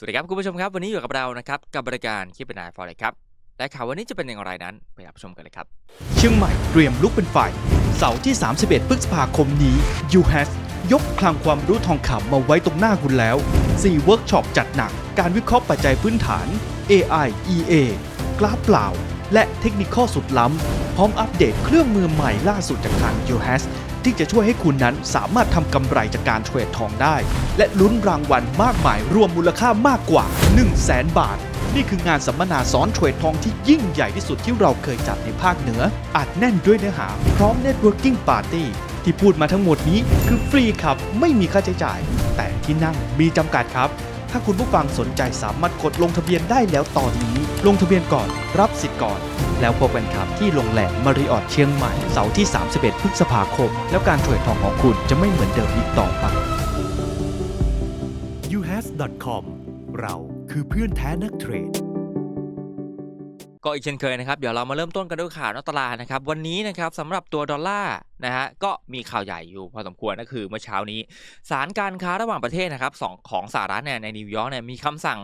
สวัสดีครับคุณผู้ชมครับวันนี้อยู่กับเรานะครับกับบริการคิดเป็นนายฟอร์เรครับและข่าววันนี้จะเป็นอย่างไรนั้นไปรับชมกันเลยครับ เชียงใหม่เตรียมลุกเป็นไฟเสาร์ที่ 31 พฤษภาคมนี้ UHAS ยกคลังความรู้ทองคำมาไว้ตรงหน้าคุณแล้ว 4 เวิร์กช็อปจัดหนัก การวิเคราะห์ปัจจัยพื้นฐาน AI EA กราฟเปล่า และเทคนิคข้อสุดล้ำ พร้อมอัปเดตเครื่องมือใหม่ล่าสุดจากทาง UHAS ที่จะช่วยให้คุณนั้นสามารถทำกำไรจากการเทรดทองได้ และลุ้นรางวัลมากมายรวมมูลค่ามากกว่า 1 0 0 0 0แสนบาท นี่คืองานสัมมนาสอนเทรดทองที่ยิ่งใหญ่ที่สุดที่เราเคยจัดในภาคเหนืออัดแน่นด้วยเนื้อหา พร้อม Networking Party ที่พูดมาทั้งหมดนี้คือฟรีครับ ไม่มีค่าใช้จ่าย แต่ที่นั่งมีจำกัดครับ ถ้าคุณผู้ฟังสนใจสามารถกดลงทะเบียนได้แล้วตอนนี้ ลงทะเบียนก่อนรับสิทธิ์ก่อน แล้วพบกันครับที่โรงแรมมาริออทเชียงใหม่เสาร์ที่ 31 พฤษภาคม แล้วการเทรดทองของคุณจะไม่เหมือนเดิมอีกต่อไป uhas.com เราคือเพื่อนแท้นักเทรด ก็อีกเช่นเคยนะครับเดี๋ยวเรามาเริ่มต้นกันด้วยข่าวนอกตลาดนะครับวันนี้นะครับสำหรับตัวดอลลาร์นะฮะก็มีข่าวใหญ่อยู่พอสมควรก็คือเมื่อเช้านี้ศาลการค้าระหว่างประเทศนะครับสองของสหรัฐเนี่ยในนิวยอร์กเนี่ยมีคำสั่ง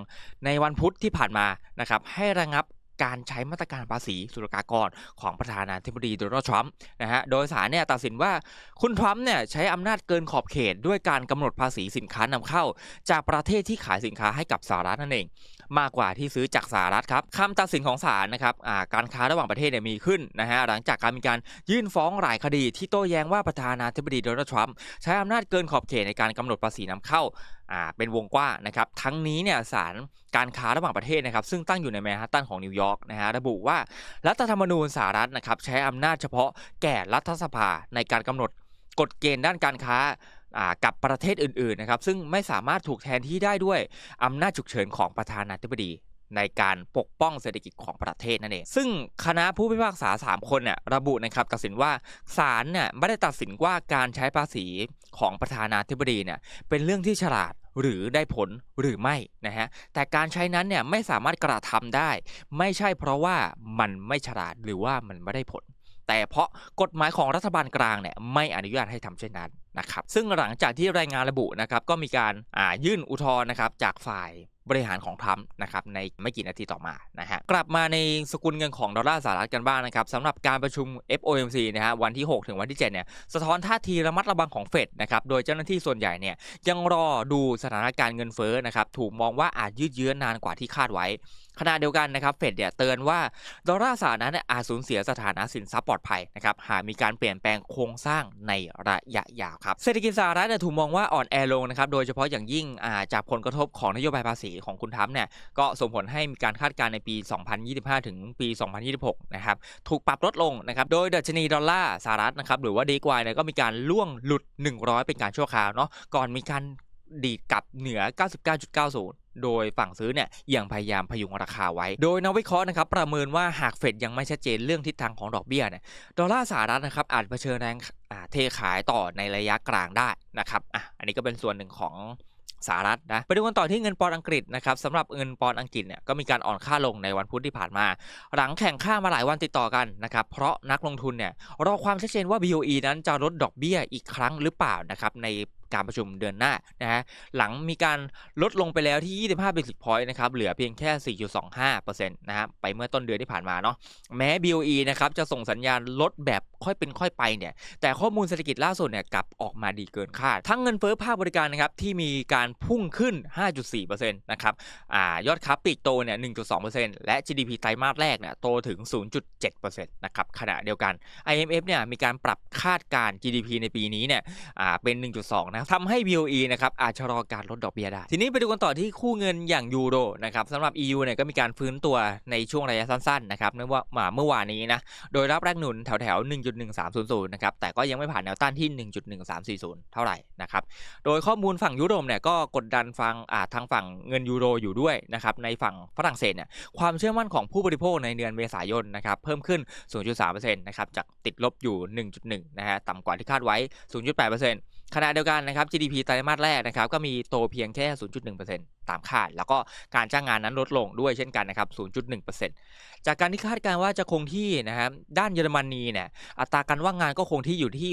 ในวันพุธที่ผ่านมานะครับให้ระงับการใช้มาตรการภาษีศุลกากรของประธานาธิบดีโดนัลด์ทรัมป์นะฮะ โดยศาลเนี่ยตัดสินว่าคุณทรัมป์เนี่ยใช้อำนาจเกินขอบเขตด้วยการกำหนดภาษีสินค้านำเข้า จากประเทศที่ขายสินค้าให้กับสหรัฐนั่นเอง มากกว่าที่ซื้อจากสหรัฐครับคำตัดสินของศาลนะครับการค้าระหว่างประเทศเนี่ยมีขึ้นนะฮะหลังจากการมีการยื่นฟ้องหลายคดีที่โต้แย้งว่าประธานาธิบดีโดนัลด์ทรัมป์ใช้อำนาจเกินขอบเขตในการกำหนดภาษีนำเข้าเป็นวงกว้างนะครับทั้งนี้เนี่ยศาลการค้าระหว่างประเทศนะครับซึ่งตั้งอยู่ในแมนฮัตตันของนิวยอร์กนะฮะระบุว่ารัฐธรรมนูญสหรัฐนะครับใช้อำนาจเฉพาะแก่รัฐสภาในการกำหนดกฎเกณฑ์ด้านการค้า กับประเทศอื่นๆนะครับซึ่งไม่สามารถถูกแทนที่ได้ด้วยอำนาจฉุกเฉินของประธานาธิบดีในการปกป้องเศรษฐกิจของประเทศนั่นเอง ซึ่งคณะผู้พิพากษา 3 คนเนี่ยระบุนะครับตัดสินว่าศาลเนี่ยไม่ได้ตัดสินว่าการใช้ภาษีของประธานาธิบดีเนี่ยเป็นเรื่องที่ฉลาดหรือได้ผลหรือไม่นะฮะ แต่การใช้นั้นเนี่ยไม่สามารถกระทำได้ ไม่ใช่เพราะว่ามันไม่ฉลาดหรือว่ามันไม่ได้ผล แต่เพราะกฎหมายของรัฐบาลกลางเนี่ยไม่อนุญาตให้ทำเช่นนั้น นะครับซึ่งหลังจากที่รายงานระบุนะครับก็มีการายื่นอุทธรณ์นะครับจากฝ่ายบริหารของทรัมป์นะครับในไม่กี่นาทีต่อมานะฮะกลับมาในสกุลเงินของดอลลาร์สหรัฐกันบ้างนะครับสำหรับการประชุม FOMC นะฮะวันที่ 6 ถึงวันที่ 7 เนี่ยสะท้อนท่าทีระมัดระวังของเฟดนะครับโดยเจ้าหน้าที่ส่วนใหญ่เนี่ยยังรอดูสถานการณ์เงินเฟ้อนะครับถูกมองว่าอาจยืดเยื้อนานกว่าที่คาดไว้ขณะเดียวกันนะครับเฟดเนี่ยเตือนว่าดอลลาร์สหรัฐเนี่ยอาจสูญเสียสถานะสินทรัพย์ปลอดภัยนะครับหากมีการเปลี่ยนแปลงโครงสร้างในระยะยาวครับเศรษฐกิจสหรัฐเนี่ยถูกมองว่าอ่อนแอลงนะครับโดยเฉพาะอย่างยิ่งาจากผลกระทบของนโยบายภาษีของคุณทัมเนี่ยก็ส่งผลให้มีการคาดการณ์ในปี 2025 ถึงปี 2026 นะครับถูกปรับลดลงนะครับโดยดัชนีดอลลาร์สหรัฐนะครับหรือว่าดีกวายเนี่ยก็มีการล่วงหลุด 100 เป็นการชั่วคราวเนาะก่อนมีการดีดกลับเหนือ 99.90 โดยฝั่งซื้อเนี่ยยังพยายามพยุงราคาไว้ โดยนักวิเคราะห์นะครับประเมินว่าหากเฟดยังไม่ชัดเจนเรื่องทิศทางของดอกเบี้ยเนี่ยดอลลาร์สหรัฐนะครับอาจเผชิญแรงเทขายต่อในระยะกลางได้นะครับอะอันนี้ก็เป็นส่วนหนึ่งของสหรัฐนะไปดูกันต่อที่เงินปอนด์อังกฤษนะครับสำหรับเงินปอนด์อังกฤษเนี่ยก็มีการอ่อนค่าลงในวันพุธที่ผ่านมา หลังแข่งค่ามาหลายวันติดต่อกันนะครับเพราะนักลงทุนเนี่ยรอความชัดเจนว่า BOE นั้นจะลดดอกเบี้ยอีกครั้งหรือเปล่านะครับใน การประชุมเดือนหน้านะฮะหลังมีการลดลงไปแล้วที่ 25 basis point นะครับเหลือเพียงแค่ 4.25%นะฮะไปเมื่อต้นเดือนที่ผ่านมาเนาะแม้ BOE นะครับจะส่งสัญญาณลดแบบค่อยเป็นค่อยไปเนี่ยแต่ข้อมูลเศรษฐกิจล่าสุดเนี่ยกลับออกมาดีเกินคาด ทั้งเงินเฟ้อภาคบริการนะครับที่มีการพุ่งขึ้น 5.4%นะครับอ่ายอดค้าปลีกโตเนี่ย1.2%และ GDP ไตรมาสแรกเนี่ยโตถึง 0.7%นะครับขณะเดียวกัน IMF เนี่ยมีการปรับคาดการณ์ GDP ในปีนี้เนี่ยอ่าเป็น 1.2 นะทำให้ BOE นะครับอาจชะลอการลดดอกเบี้ยได้ ทีนี้ไปดูกันต่อที่คู่เงินอย่างยูโรนะครับสำหรับ EU เนี่ยก็มีการฟื้นตัวในช่วงระยะสั้นๆนะครับเมื่อว่ามาเมื่อวานนี้นะโดยรับแรงหนุนแถวๆ1.1300 นะครับ แต่ก็ยังไม่ผ่านแนวต้านที่ 1.1340 เท่าไหร่นะครับ โดยข้อมูลฝั่งยุโรปเนี่ยก็กดดันฟังอ่าทางฝั่งเงินยูโรอยู่ด้วยนะครับ ในฝั่งฝรั่งเศสเนี่ยความเชื่อมั่นของผู้บริโภคในเดือนเมษายนนะครับเพิ่มขึ้น 0.3%นะครับจากติดลบอยู่ 1.1 นะฮะต่ำกว่าที่คาดไว้ 0.8% ขณะเดียวกันนะครับ GDP ไตรมาสแรกนะครับก็มีโตเพียงแค่ 0.1%ตามคาด แล้วก็การจ้างงานนั้นลดลงด้วยเช่นกันนะครับ 0.1%จากการที่คาดการณ์ว่าจะคงที่นะครับด้านเยอรมนีเนี่ยอัตราการว่างงานก็คงที่อยู่ที่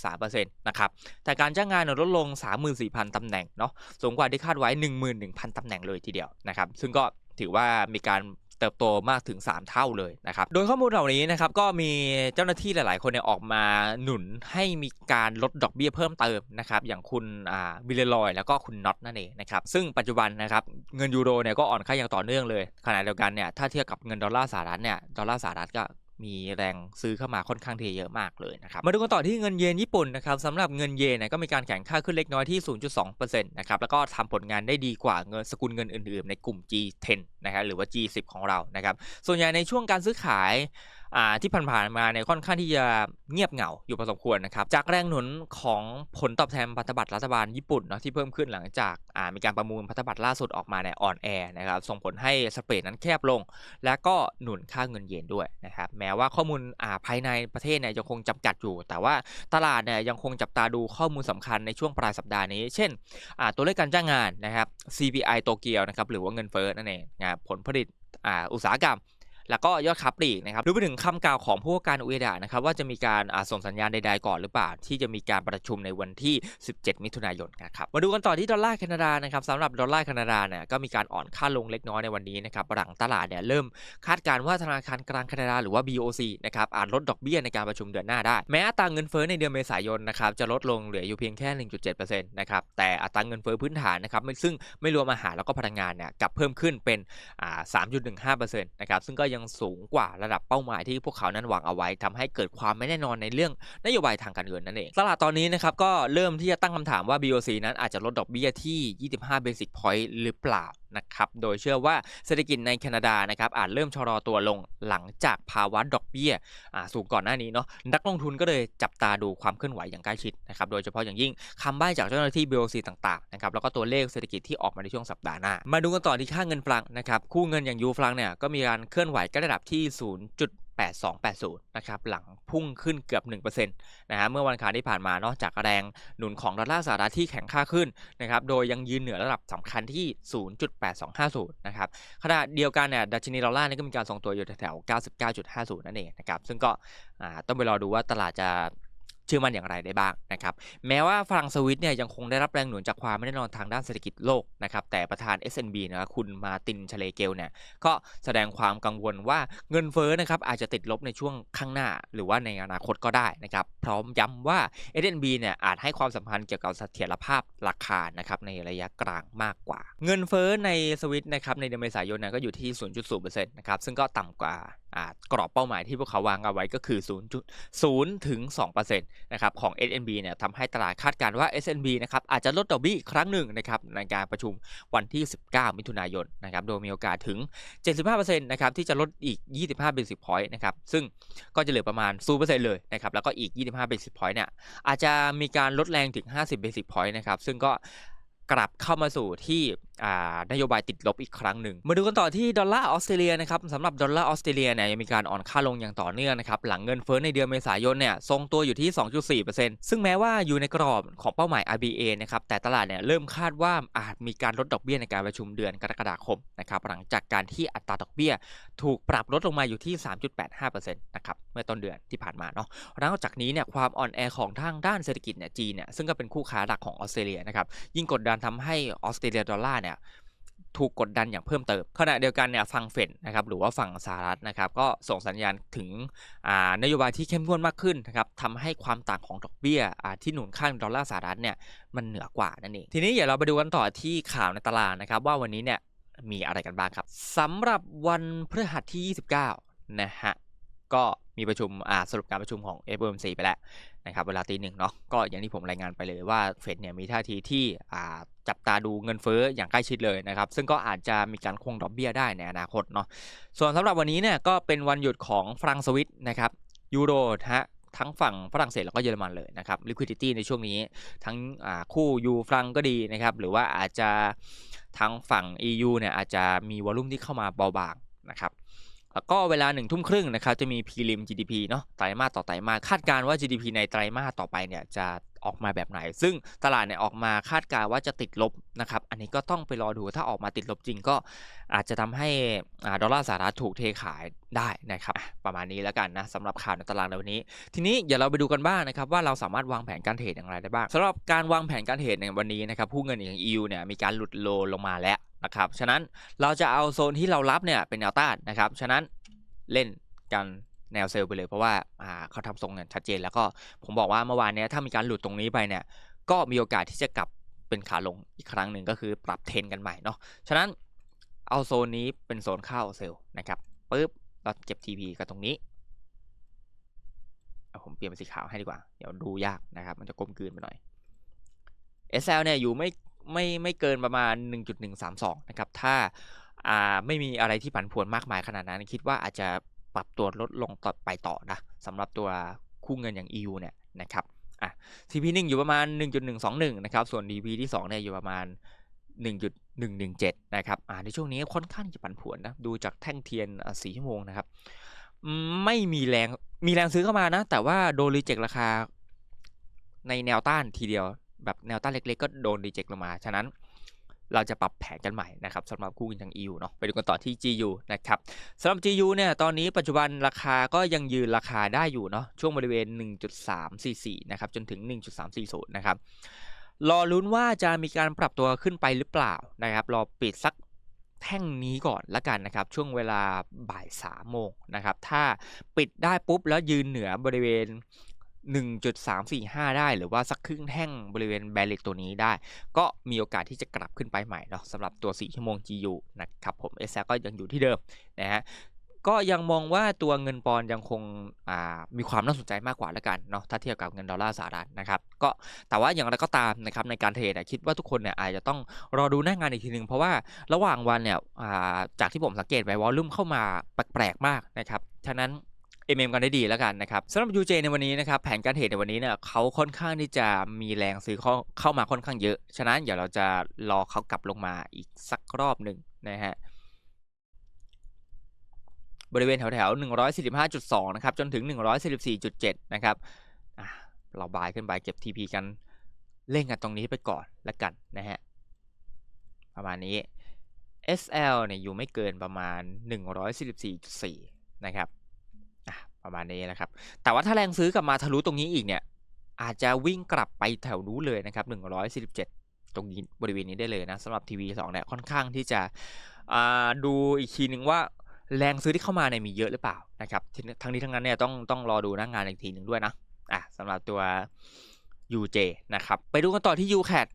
6.3%นะครับแต่การจ้างงานลดลง 34,000ตำแหน่งเนาะสูงกว่าที่คาดไว้ 11,000ตำแหน่งเลยทีเดียวนะครับซึ่งก็ถือว่ามีการ เติบโตมากถึง 3 เท่าเลยนะครับ โดยข้อมูลเหล่านี้นะครับก็มีเจ้าหน้าที่หลาย ๆ คนเนี่ยออกมาหนุนให้มีการลดดอกเบี้ยเพิ่มเติมนะครับอย่างคุณบิลเลลอย แล้วก็คุณน็อตนั่นเองนะครับซึ่งปัจจุบันนะครับเงินยูโรเนี่ยก็อ่อนค่าอย่างต่อเนื่องเลยขณะเดียวกันเนี่ยถ้าเทียบกับเงินดอลลาร์สหรัฐเนี่ยดอลลาร์สหรัฐก็ มีแรงซื้อเข้ามาค่อนข้างที่เยอะมากเลยนะครับ มาดูกันต่อที่เงินเยนญี่ปุ่นนะครับสำหรับเงินเยนก็มีการแข่งค่าขึ้นเล็กน้อยที่ 0.2%นะครับแล้วก็ทำผลงานได้ดีกว่าเงินสกุลเงินอื่น ๆ ในกลุ่ม G10 นะครับหรือว่า G10 ของเรานะครับส่วนใหญ่ในช่วงการซื้อขาย ที่ผ่านๆมาเนี่ยค่อนข้างที่จะเงียบเหงาอยู่พอสมควรนะครับจากแรงหนุนของผลตอบแทนพันธบัตรรัฐบาลญี่ปุ่นเนาะที่เพิ่มขึ้นหลังจากมีการประมูลพันธบัตรล่าสุดออกมาเนี่ยอ่อนแอนะครับส่งผลให้สเปรดนั้นแคบลง และก็หนุนค่าเงินเยนด้วยนะครับแม้ว่าข้อมูลาภายในประเทศเนี่ยยังคงจำกัดอยู่ แต่ว่าตลาดเนี่ยยังคงจับตาดูข้อมูลสำคัญในช่วงปลายสัปดาห์นี้ เช่นตัวเลขการจ้างงานนะครับ CPI โตเกียวนะครับหรือว่าเงินเฟ้อนั่นเองผลผลิตอุตสาหกรรม แล้วก็ยอดค้าปลีกนะครับรวมไปถึงคำกล่าวของผู้ว่าการอุเอดะนะครับว่าจะมีการส่งสัญญาณใดๆก่อนหรือเปล่า ที่จะมีการประชุมในวันที่ 17 มิถุนายนนะครับมาดูกันต่อที่ดอลลาร์แคนาดานะครับสำหรับดอลลาร์แคนาดาเนี่ยก็มีการอ่อนค่าลงเล็กน้อยในวันนี้นะครับหลังตลาดเนี่ยเริ่มคาดการณ์ว่าธนาคารกลางแคนาดาหรือว่า BOC นะครับอาจลดดอกเบี้ยในการประชุมเดือนหน้าได้ แม้อัตราเงินเฟ้อในเดือนเมษายนนะครับจะลดลงเหลืออยู่เพียงแค่ 1.7%นะครับแต่อัตราเงินเฟ้อพื้นฐานนะครับไม่ซึ่งไม่รวมอาหารแล้วก็พลังงานเนี่ยกลับเพิ่มขึ้นเป็นอ่า3.15%นะครับซึ่งก็ยังสูงกว่าระดับเป้าหมายที่พวกเขานั้นวางเอาไว้ทำให้เกิดความไม่แน่นอนในเรื่องนโยบายทางการเงินนั่นเองตลาดตอนนี้นะครับก็เริ่มที่จะตั้งคำถามว่า BOC นั้นอาจจะลดดอกเบี้ยที่ 25 Basic Point หรือเปล่านะครับโดยเชื่อว่าเศรษฐกิจในแคนาดานะครับอาจเริ่มชะลอตัวลงหลังจากภาวะดอกเบี้ยสูงก่อนหน้านี้เนาะนักลงทุนก็เลยจับตาดูความเคลื่อนไหวอย่างใกล้ชิดนะครับโดยเฉพาะอย่างยิ่งคำใบ้จากเจ้าหน้าที่ BOC ต่างๆนะครับแล้วก็ตัวเลขเศรษฐกิจที่ออกมาในช่วงสัปดาห์หน้า มาดูกันต่อที่ค่าเงินฟรังนะครับคู่เงินอย่างยูฟรังเนี่ยก็มีการเคลื่อนไหวใกล้ระดับที่ 0. 8280 นะครับ หลังพุ่งขึ้นเกือบ 1%นะฮะเมื่อวันอังคารที่ผ่านมานอกจากแรงหนุนของดอลลาร์สหรัฐที่แข็งค่าขึ้นนะครับ โดยยังยืนเหนือระดับสำคัญที่ 0.8250 นะครับ ขณะเดียวกันเนี่ยดัชนีดอลลาร์นี่ก็มีการทรงตัวอยู่แถวๆ99.50 นั่นเองนะครับ ซึ่งก็ต้องไปรอดูว่าตลาดจะ เชื่อมันอย่างไรได้บ้างนะครับแม้ว่าฝรั่งสวิตเนี่ยยังคงได้รับแรงหนุนจากความไม่แน่นอนทางด้านเศรษฐกิจโลกนะครับแต่ประธาน SNB นะค,คุณมาตินชเลเกลเนี่ยก็แสดงความกังวลว่าเงินเฟ้อนะครับอาจจะติดลบในช่วงข้างหน้า หรือว่าในอนาคตก็ได้นะครับพร้อมย้ำว่า SNB เนี่ยอาจให้ความสัมพันธ์เกี่ยวกับเสถียรภาพราคานะครับในระยะกลางมากกว่า เงินเฟ้อในสวิตนะครับในเดือนเมษายนนก็อยู่ที่ 0.0%นะครับซึ่งก็ต่ำกว่า กรอบเป้าหมายที่พวกเขาวางเอาไว้ก็คือ0.0ถึง2%นะครับของ SNB เนี่ยทำให้ตลาดคาดการณ์ว่า SNB นะครับอาจจะลดดอกเบี้ยอีกครั้งหนึ่งนะครับในการประชุมวันที่ 19 มิถุนายนนะครับโดยมีโอกาสถึง 75%นะครับที่จะลดอีก 25 basic point นะครับซึ่งก็จะเหลือประมาณ 0%เลยนะครับแล้วก็อีก 25 basic point เนี่ยอาจจะมีการลดแรงถึง 50 basic point นะครับซึ่งก็ กลับเข้ามาสู่ที่นโยบายติดลบอีกครั้งหนึ่ง มาดูกันต่อที่ดอลลาร์ออสเตรเลียนะครับสำหรับดอลลาร์ออสเตรเลียเนี่ยยังมีการอ่อนค่าลงอย่างต่อเนื่องนะครับหลังเงินเฟ้อในเดือนเมษายนเนี่ยทรงตัวอยู่ที่ 2.4%ซึ่งแม้ว่าอยู่ในกรอบของเป้าหมาย RBA นะครับแต่ตลาดเนี่ยเริ่มคาดว่าอาจมีการลดดอกเบี้ยในการประชุมเดือนกรกฎาคมนะครับหลังจากการที่อัตราดอกเบี้ย ถูกปรับลดลงมาอยู่ที่ 3.85%นะครับเมื่อต้นเดือนที่ผ่านมาเนาะแล้วนอกจากนี้เนี่ยความอ่อนแอของทางด้านเศรษฐกิจเนี่ยจีนเนี่ยซึ่งก็เป็นคู่ค้าหลักของออสเตรเลียนะครับยิ่งกดดันทำให้ออสเตรเลียดอลลาร์เนี่ยถูกกดดันอย่างเพิ่มเติมขณะเดียวกันเนี่ยฝั่งเฟดนะครับหรือว่าฝั่งสหรัฐนะครับก็ส่งสัญญาณถึงอ่านโยบายที่เข้มงวดมากขึ้นนะครับทำให้ความต่างของดอกเบี้ยอ่าที่หนุนข้างดอลลาร์สหรัฐเนี่ยมันเหนือกว่านั่นเองทีนี้เดี๋ยวเราไปดูกันต่อที่ข่าวในตลาดนะครับว่าวันนี้เนี่ยมีอะไรกันบ้างครับสำหรับวันพฤหัสที่ 29นะฮะก็ มีประชุมอ่าสรุปการประชุมของ FOMC ไปแล้วนะครับเวลาตีหนึ่งเนาะก็อย่างที่ผมรายงานไปเลยว่าเฟดเนี่ยมีท่าทีที่อ่าจับตาดูเงินเฟ้ออย่างใกล้ชิดเลยนะครับ ซึ่งก็อาจจะมีการคงดอกเบี้ยได้ในอนาคตเนาะส่วนสำหรับวันนี้เนี่ยก็เป็นวันหยุดของฝรั่งสวิตนะครับยูโรฮะทั้งฝั่งฝรั่งเศสแล้วก็เยอรมันเลยนะครับ liquidity ในช่วงนี้ทั้งคู่ยูฟรังก็ดีนะครับ หรือว่าอาจจะทางฝั่ง EU เนี่ยอาจจะมีวอลุ่มที่เข้ามาเบาบางนะครับ แล้วก็เวลาหนึ่งทุ่มครึ่งนะครับจะมี prelim GDP เนาะไตรมาสต่อไตรมาสคาดการณ์ว่า GDP ในไตรมาสต่อไปเนี่ยจะออกมาแบบไหน ซึ่งตลาดเนี่ยออกมาคาดการณ์ว่าจะติดลบนะครับ อันนี้ก็ต้องไปรอดูถ้าออกมาติดลบจริงก็อาจจะทำให้อดอลลาร์สหรัฐถูกเทขายได้นะครับ ประมาณนี้แล้วกันนะสำหรับข่าวในตลาดในวันนี้ ทีนี้เดี๋ยวเราไปดูกันบ้างนะครับว่าเราสามารถวางแผนการเทรดอย่างไรได้บ้างสำหรับการวางแผนการเทรดในวันนี้นะครับผู้เงินอย่าง EU เนี่ยมีการหลุดโลลงมาแล้ว นะครับฉะนั้นเราจะเอาโซนที่เรารับเนี่ยเป็นแนวต้านนะครับฉะนั้นเล่นกันแนวเซลล์ไปเลยเพราะว่าอ่าเขาทำทรงกันชัดเจนแล้วก็ผมบอกว่าเมื่อวานเนี้ยถ้ามีการหลุดตรงนี้ไปเนี่ยก็มีโอกาสที่จะกลับเป็นขาลงอีกครั้งหนึ่งก็คือปรับเทนกันใหม่เนาะฉะนั้นเอาโซนนี้เป็นโซนเข้าเซลล์นะครับปุ๊บเราเก็บ TP กันตรงนี้เอาผมเปลี่ยนเป็นสีขาวให้ดีกว่า เดี๋ยวดูยากนะครับ มันจะกลมกลืนไปหน่อย SL เนี่ยอยู่ไม่ ไม่ไม่เกินประมาณ 1.132 นะครับ ถ้าอ่าไม่มีอะไรที่ผันผวนมากมายขนาดนั้น คิดว่าอาจจะปรับตัวลดลงต่อไปต่อนะสำหรับตัวคู่เงินอย่าง EU เนี่ยนะครับอะ CP1 อยู่ประมาณ 1.121 นะครับ ส่วน DP ที่2เนี่ยอยู่ประมาณ 1.117 นะครับอ่าในช่วงนี้ค่อนข้างจะผันผวนนะ ดูจากแท่งเทียนอ่ชั่วโมงนะครับ ไม่มีแรง มีแรงซื้อเข้ามานะ แต่ว่าโดนรีเจ็คราคาในแนวต้านทีเดียว แบบแนวต้านเล็กๆ ก็โดนรีเจ็คลงมา ฉะนั้นเราจะปรับแผนกันใหม่นะครับสำหรับคู่กันทาง EU เนาะไปดูกันต่อที่ GU นะครับสำหรับ GU เนี่ยตอนนี้ปัจจุบันราคาก็ยังยืนราคาได้อยู่เนาะช่วงบริเวณ 1.344 นะครับจนถึง 1.340 นะครับรอลุ้นว่าจะมีการปรับตัวขึ้นไปหรือเปล่านะครับรอปิดสักแท่งนี้ก่อนละกันนะครับช่วงเวลาบ่ายสามโมงนะครับถ้าปิดได้ปุ๊บแล้วยืนเหนือบริเวณ 1.345 ได้หรือว่าสักครึ่งแท่งบริเวณแบริกตัวนี้ได้ ก็มีโอกาสที่จะกลับขึ้นไปใหม่เนาะสำหรับตัว 4 ชั่วโมง GU นะครับผม s อก็ยังอยู่ที่เดิมนะฮะก็ยังมองว่าตัวเงินปอนยังคงมีความน่าสนใจมากกว่าแล้วกันเนาะถ้าเทียบกับเงินดอลลาร์สหรัฐนะครับก็แต่ว่าอย่างไรก็ตามนะครับในการเทรดคิดว่าทุกคนเนี่ยอาจจะต้องรอดูหน้างานอีกทีหนึ่งเพราะว่าระหว่างวันเนี่ยาจากที่ผมสังเกตไปวอลลุ่มเข้ามาแปลกๆมากนะครับฉะนั้น MM กันได้ดีแล้วกันนะครับสำหรับ UJ ในวันนี้นะครับแผนการเทรดในวันนี้เนี่ยเขาค่อนข้างที่จะมีแรงซื้อเข้าเข้ามาค่อนข้างเยอะ ฉะนั้นเดี๋ยวเราจะรอเขากลับลงมาอีกสักรอบหนึ่งนะฮะบริเวณแถวแถว145.2 นะครับ จนถึง 144.7 นะครับเราบายขึ้นไปเก็บ TP กันเล่นกันตรงนี้ไปก่อนแล้วกันนะฮะประมาณนี้ SL เนี่ยอยู่ไม่เกินประมาณ 144.4 นะครับ ประมาณนี้นะครับ แต่ว่าถ้าแรงซื้อกลับมาทะลุตรงนี้อีกเนี่ย อาจจะวิ่งกลับไปแถวนู้นเลยนะครับ147 ตรงนี้บริเวณนี้ได้เลยนะสำหรับทีวี2เนี่ยค่อนข้างที่จะดูอีกทีหนึ่งว่าแรงซื้อที่เข้ามาเนี่ยมีเยอะหรือเปล่านะครับทั้งนี้ทั้งนั้นเนี่ยต้องต้องรอดูหน้างานอีกทีหนึ่งด้วยนะอะสำหรับตัว UJ นะครับไปดูกันต่อที่ UCAT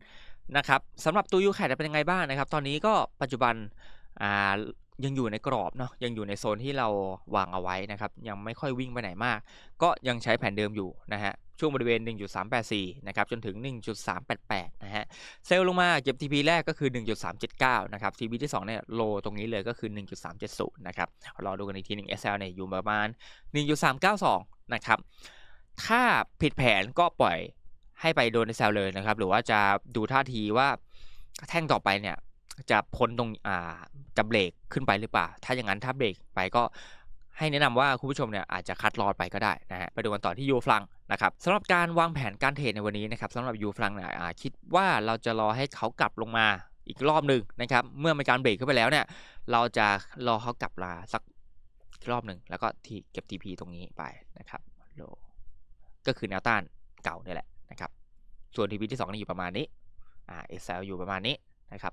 นะครับสำหรับตัว UCAT เป็นยังไงบ้างนะครับ ตอนนี้ก็ปัจจุบันอ่า ยังอยู่ในกรอบเนาะยังอยู่ในโซนที่เราวางเอาไว้นะครับ ยังไม่ค่อยวิ่งไปไหนมาก ก็ยังใช้แผนเดิมอยู่นะฮะช่วงบริเวณ 1.384 นะครับ จนถึง 1.388 นะฮะ เซลล์ลงมาเก็บ TP แรกก็คือ 1.379 นะครับ TP ที่ 2 เนี่ย โลตรงนี้เลยก็คือ 1.370 นะครับ รอดูกันอีกทีหนึ่ง SL เนี่ย อยู่ประมาณ 1.392 นะครับ ถ้าผิดแผนก็ปล่อยให้ไปโดน SL เลยนะครับ หรือว่าจะดูท่าทีว่าแท่งต่อไปเนี่ย จะพ้นตรงอ่าจะเบรกขึ้นไปหรือเปล่า ถ้าอย่างนั้นถ้าเบรกไปก็ให้แนะนำว่าคุณผู้ชมเนี่ยอาจจะคัดลอดไปก็ได้นะฮะไปดูกันต่อที่ยูฟลังนะครับสำหรับการวางแผนการเทรดในวันนี้นะครับสำหรับยูฟลังเนี่ยคิดว่าเราจะรอให้เขากลับลงมาอีกรอบหนึ่งนะครับเมื่อมีการเบรกขึ้นไปแล้วเนี่ยเราจะรอเขากลับมาสักรอบหนึ่งแล้วก็ที่เก็บ TP ตรงนี้ไปนะครับโลก็คือแนวต้านเก่าเนี่ยแหละนะครับส่วน TP ที่2นี่อยู่ประมาณนี้อ่า SL อยู่ประมาณนี้นะครับ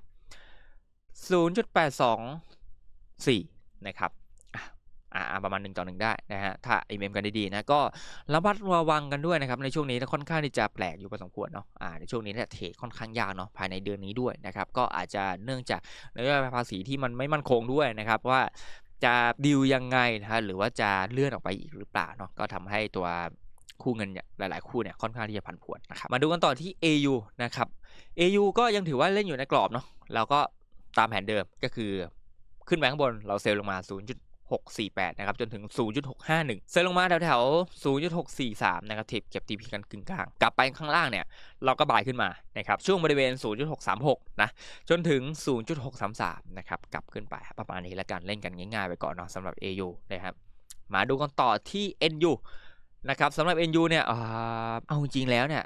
0.824 นะครับอ่าประมาณ 1 ต่อ 1 ได้นะฮะ ถ้า IMM กันดีๆนะ ก็ระมัดระวังกันด้วยนะครับ ในช่วงนี้ค่อนข้างที่จะแปลกอยู่พอสมควรเนาะอ่าในช่วงนี้เนี่ยเทรดค่อนข้างยากเนาะภายในเดือนนี้ด้วยนะครับ ก็อาจจะเนื่องจากนโยบายภาษีที่มันไม่มั่นคงด้วยนะครับว่าจะดิวยังไงนะฮะหรือว่าจะเลื่อนออกไปอีกหรือเปล่าเนาะก็ทำให้ตัวคู่เงินเนี่ยหลาย ๆ คู่เนี่ยค่อนข้างที่จะผันผวนนะครับมาดูกันต่อที่ AU นะครับ AU ก็ยังถือว่าเล่นอยู่ในกรอบเนาะแล้วก็ ตามแผนเดิมก็คือขึ้นไปข้างบนเราเซลลงมา 0.648 นะครับ จนถึง 0.651 เซลลงมาแถวๆ 0.643 นะครับทิปเก็บ TP กันกึ่งกลาง กลับไปข้างล่างเนี่ย เราก็บายขึ้นมา นะครับ ช่วงบริเวณ 0.636 นะ จนถึง 0.633 นะครับ กลับขึ้นไปประมาณนี้แล้วกัน เล่นกันง่ายๆ ไปก่อนเนาะสำหรับ AU นะครับ มาดูกันต่อที่ NU นะครับสำหรับ NU เนี่ยเอาจริงๆแล้วเนี่ย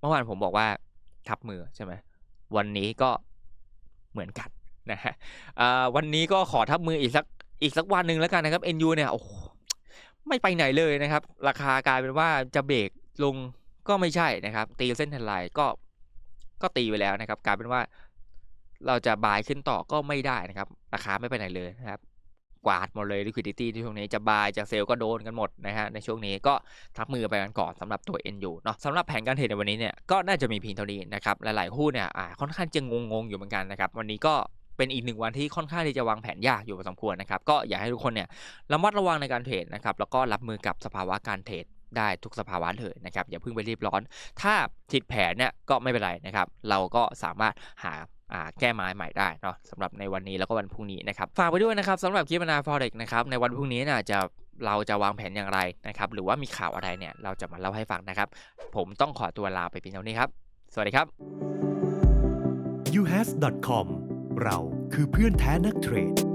เมื่อวานผมบอกว่าทับมือใช่ไหม วันนี้ก็ เหมือนกันนะฮะวันนี้ก็ขอทับมืออีกสักอีกสักวันหนึ่งแล้วกันนะครับ NU เนี่ยโอ้ไม่ไปไหนเลยนะครับ ราคากลายเป็นว่าจะเบรกลงก็ไม่ใช่นะครับ ตีเส้นเทรนไลน์ก็ก็ตีไปแล้วนะครับกลายเป็นว่าเราจะบายขึ้นต่อก็ไม่ได้นะครับ ราคาไม่ไปไหนเลยนะครับ กวาดหมดเลย liquidity ที่ช่วงนี้จะบายจะเซลก็โดนกันหมดนะฮะในช่วงนี้ก็ทับมือไปกันก่อนสำหรับตัว NU เนาะสำหรับแผนการเทรดในวันนี้เนี่ยก็น่าจะมีเพียงเท่านี้นะครับหลายๆหุ้นเนี่ยค่อนข้างจะงงๆอยู่เหมือนกันนะครับวันนี้ก็เป็นอีกหนึ่งวันที่ค่อนข้างที่จะวางแผนยากอยู่พอสมควรนะครับก็อยากให้ทุกคนเนี่ยระมัดระวังในการเทรดนะครับแล้วก็รับมือกับสภาวะการเทรดได้ทุกสภาวะเลยนะครับอย่าเพิ่งไปรีบร้อน ถ้าผิดแผนเนี่ยก็ไม่เป็นไรนะครับเราก็สามารถหา แก้ไม้ใหม่ได้เนาะสำหรับในวันนี้แล้วก็วันพรุ่งนี้นะครับฝากไปด้วยนะครับสำหรับคลิปนาฟอเร็กนะครับในวันพรุ่งนี้น่าจะเราจะวางแผนอย่างไรนะครับหรือว่ามีข่าวอะไรเนี่ยเราจะมาเล่าให้ฟังนะครับ ผมต้องขอตัวลาไปเพียงเท่านี้ครับ สวัสดีครับ uhas.com เราคือเพื่อนแท้นักเทรด